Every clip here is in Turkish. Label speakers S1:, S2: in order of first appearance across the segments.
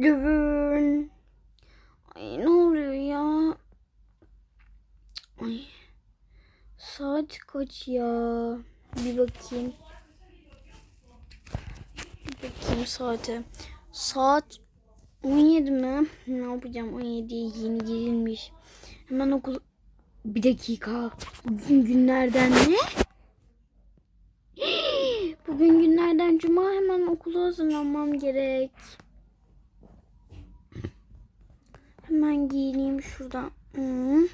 S1: Dübün. Ay ne oluyor ya? Ay. Saat kaç ya? Bir bakayım. Bir bakayım saate. Saat 17 mi? Ne yapacağım? 17'ye yeni girilmiş. Hemen okul... Bir dakika. Bugün günlerden ne? Bugün günlerden cuma hemen okula hazırlanmam gerek. Hemen giyineyim şuradan. Hı.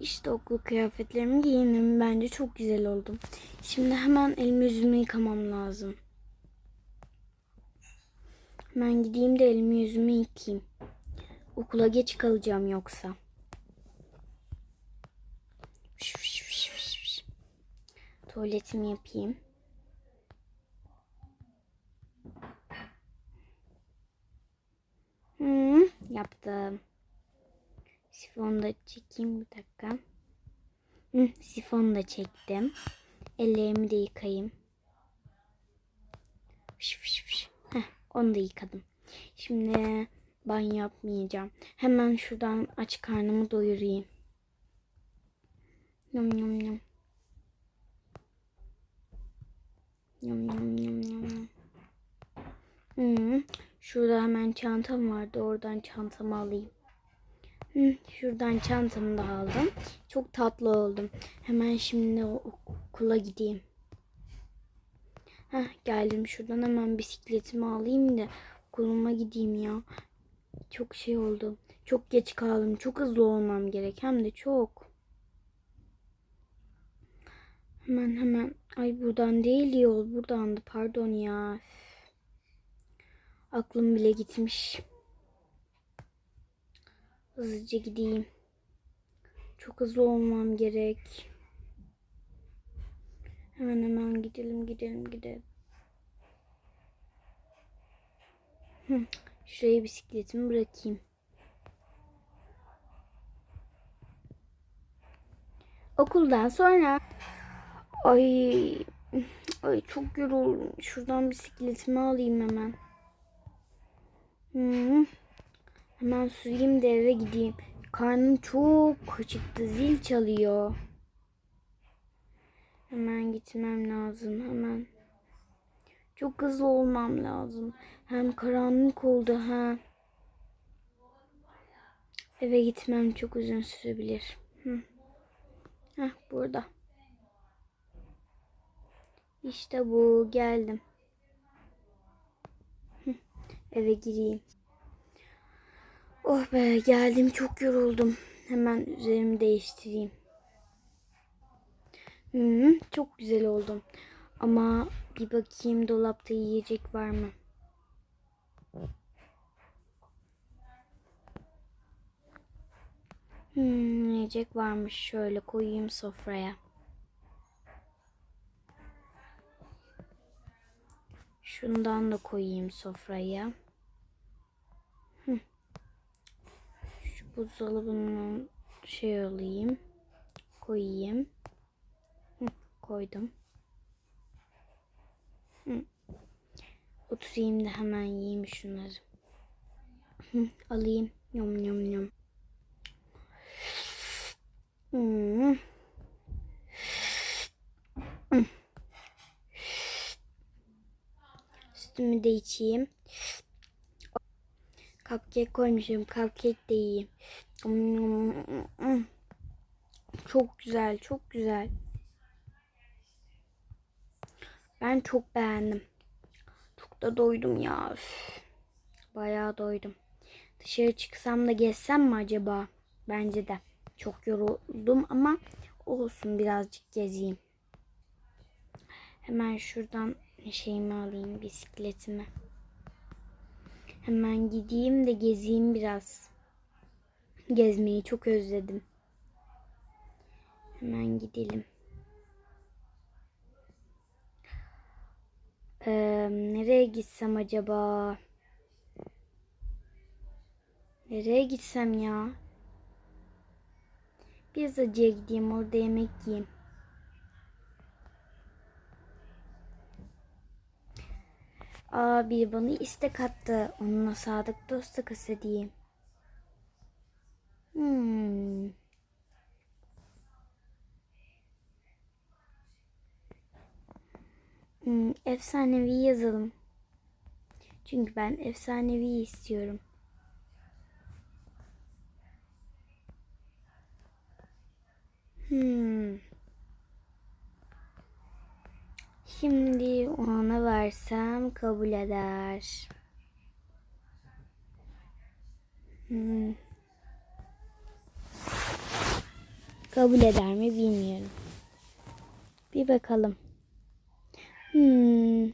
S1: İşte okul kıyafetlerimi giyindim. Bence çok güzel oldum. Şimdi hemen elimi yüzümü yıkamam lazım. Hemen gideyim de elimi yüzümü yıkayayım. Okula geç kalacağım yoksa. Tuvaletimi yapayım. Hmm, yaptım. Sifonu da çekeyim bir dakika. Hı, sifonu da çektim. Ellerimi de yıkayayım. Fış fış fış. Heh, onu da yıkadım. Şimdi banyo yapmayacağım. Hemen şuradan aç karnımı doyurayım. Yum yum yum. Yum yum yum yum. Hmm, şurada hemen çantam vardı. Oradan çantamı alayım. Şuradan çantamı da aldım. Çok tatlı oldum. Hemen şimdi okula gideyim. Heh, geldim şuradan hemen bisikletimi alayım da okuluma gideyim ya. Çok şey oldu. Çok geç kaldım. Çok hızlı olmam gerek. Hem de çok. Hemen hemen. Ay buradan değil yol. Buradandı. Pardon ya. Aklım bile gitmiş. Hızlıca gideyim. Çok hızlı olmam gerek. Hemen hemen gidelim gidelim gidelim. Hı, şuraya bisikletimi bırakayım. Okuldan sonra ay ay çok yoruldum. Şuradan bisikletimi alayım hemen. Hı. Hemen süreyim de eve gideyim. Karnım çok acıktı. Zil çalıyor. Hemen gitmem lazım. Hemen. Çok hızlı olmam lazım. Hem karanlık oldu ha. Eve gitmem çok uzun sürebilir. Hı. Heh, burada. İşte bu. Geldim. Eve gireyim. Oh be geldim çok yoruldum. Hemen üzerimi değiştireyim. Hmm, çok güzel oldum. Ama bir bakayım dolapta yiyecek var mı? Hmm, yiyecek varmış. Şöyle koyayım sofraya. Şundan da koyayım sofraya. Buzdolabının şey alayım. Koyayım. Hı, koydum. Hı. Oturayım da hemen yiyeyim şunları. Hı, alayım. Yom yom. Hmm. Hmm. Sütümü de içeyim. Cupcake koymuşum. Cupcake de yiyeyim. Çok güzel, çok güzel. Ben çok beğendim. Çok da doydum ya. Üf. Bayağı doydum. Dışarı çıksam da gezsem mi acaba? Bence de. Çok yoruldum ama olsun birazcık gezeyim. Hemen şuradan şeyimi alayım bisikletimi. Hemen gideyim de gezeyim biraz. Gezmeyi çok özledim. Hemen gidelim. Ee, nereye gitsem acaba? Nereye gitsem ya? Pizzacıya gideyim orada yemek yiyeyim. Aa biri bana istek attı. Onunla sadık dost kız. Hmm. Hmm, efsanevi yazalım. Çünkü ben efsanevi istiyorum. Hmm. Şimdi ona versem kabul eder. Hmm. Kabul eder mi bilmiyorum. Bir bakalım. Hmm.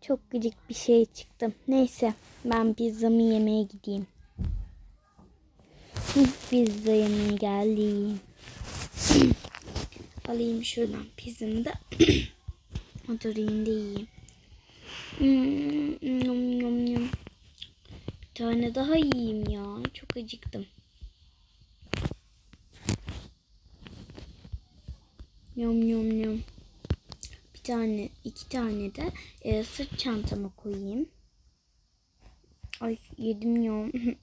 S1: Çok gıcık bir şey çıktı. Neyse ben pizzamı yemeye gideyim. Pizza yemeye geldim. Alayım şuradan pizzamı da oturayım da yiyeyim. Hmm, yum, yum, yum. Bir tane daha yiyeyim ya. Çok acıktım. Yum yum yum. Bir tane, iki tane de e, sırt çantama koyayım. Ay yedim ya.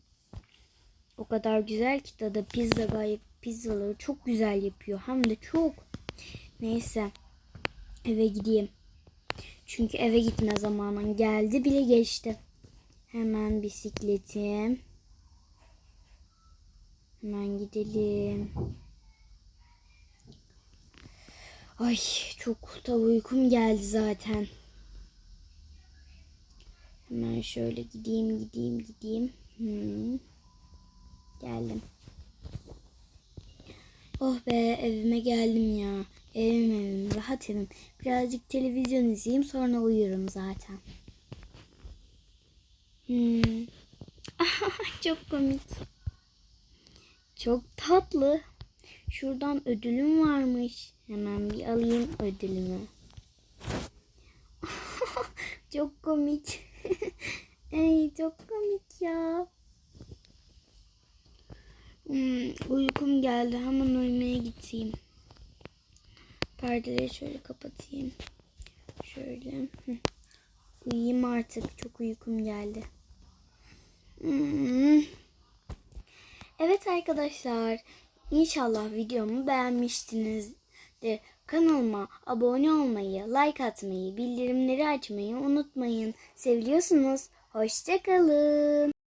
S1: o kadar güzel ki tadı pizza gayet pizzaları çok güzel yapıyor. Hem de çok. Neyse. Eve gideyim. Çünkü eve gitme zamanım geldi bile geçti. Hemen bisikletim. Hemen gidelim. Ay çok da uykum geldi zaten. Hemen şöyle gideyim gideyim gideyim. Hmm. Geldim. Oh be evime geldim ya. Evim evim rahat evim. Birazcık televizyon izleyeyim sonra uyurum zaten. Hmm. Çok komik. Çok tatlı. Şuradan ödülüm varmış. Hemen bir alayım ödülümü. çok komik. Ey çok komik ya. Hmm, uykum geldi. Hemen uyumaya gideyim. Perdeleri şöyle kapatayım. Şöyle. Uyuyayım artık. Çok uykum geldi. Hmm. Evet arkadaşlar. İnşallah videomu beğenmişsinizdir. Kanalıma abone olmayı, like atmayı, bildirimleri açmayı unutmayın. Seviliyorsunuz. Hoşçakalın.